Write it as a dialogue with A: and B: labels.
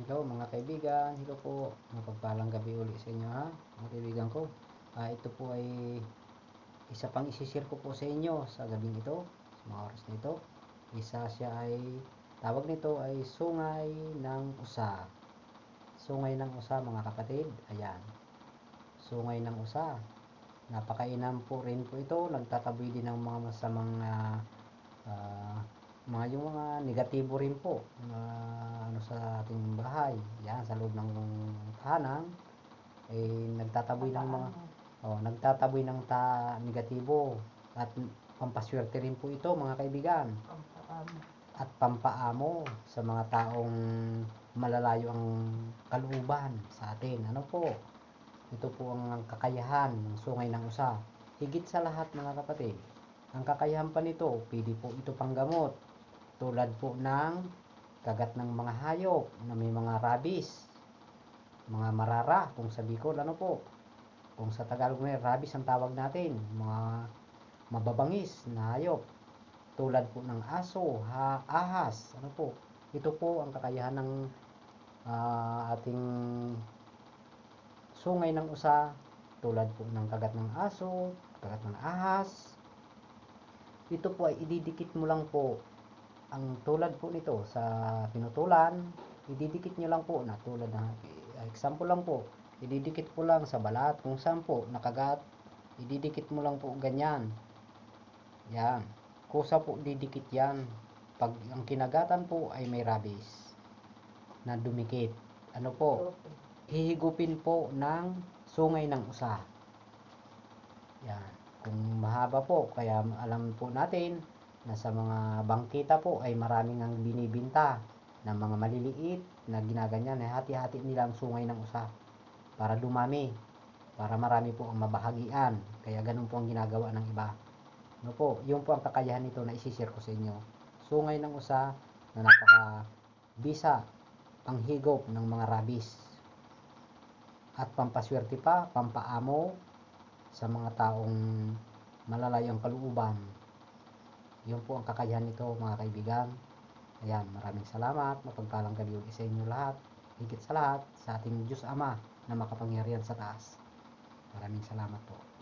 A: Hello mga kaibigan, hello po. Mapagpalang gabi uli sa inyo ha, mga kaibigan ko. Ah, ito po ay isa pang isishare ko po sa inyo sa gabing ito, sa mga oras na ito. Isa siya ay, tawag nito ay sungay ng usa. Sungay ng usa mga kapatid, ayan. Sungay ng usa. Napakainam po rin po ito, nagtataboy din ng mga masamang ah, mga yung mga negatibo rin po na ano sa ating bahay. Yan sa loob ng tahanan ay nagtataboy ng mga oh, nagtataboy ng ta negatibo. At pampaswerte rin po ito mga kaibigan. At pampaamo sa mga taong malalayo ang kalooban sa atin. Ano po? Ito po ang kakayahan ng sungay ng usa. Higit sa lahat mga kapatid ang kakayahan pa nito pwede po ito panggamot. Tulad po ng kagat ng mga hayop na may mga rabies, mga marara kung sa Bicol, ano po. Kung sa Tagalog may rabies ang tawag natin, mga mababangis na hayop tulad po ng aso, ha, ahas, ano po. Ito po ang kakayahan ng ah, ating sungay ng usa tulad po ng kagat ng aso, kagat ng ahas. Ito po ay ididikit mo lang po ang tulad po nito sa pinutulan, ididikit nyo lang po na tulad na example lang po, ididikit po lang sa balat kung saan po nakagat, ididikit mo lang po ganyan. Yan. Kusa po didikit yan. Pag ang kinagatan po ay may rabies na dumikit. Ano po? Hihigupin po ng sungay ng usa. Yan. Kung mahaba po, kaya alam po natin, na sa mga bangkita po ay maraming ang binibinta ng mga maliliit na ginaganyan. Eh, hati-hati nila ang sungay ng usa para dumami, para marami po ang mabahagian. Kaya ganun po ang ginagawa ng iba. No po, yun po ang kakayahan nito na isishare ko sa inyo. Sungay ng usa na napaka bisa panghigop ng mga rabis at pampaswerte pa, pampaamo sa mga taong malalayang kalooban yun po ang kakayahan nito mga kaibigan. Ayan, maraming salamat. Mapagpalang gabi sa inyo lahat. Higit sa lahat, sa ating Diyos Ama na makapangyarihan sa taas. Maraming salamat po.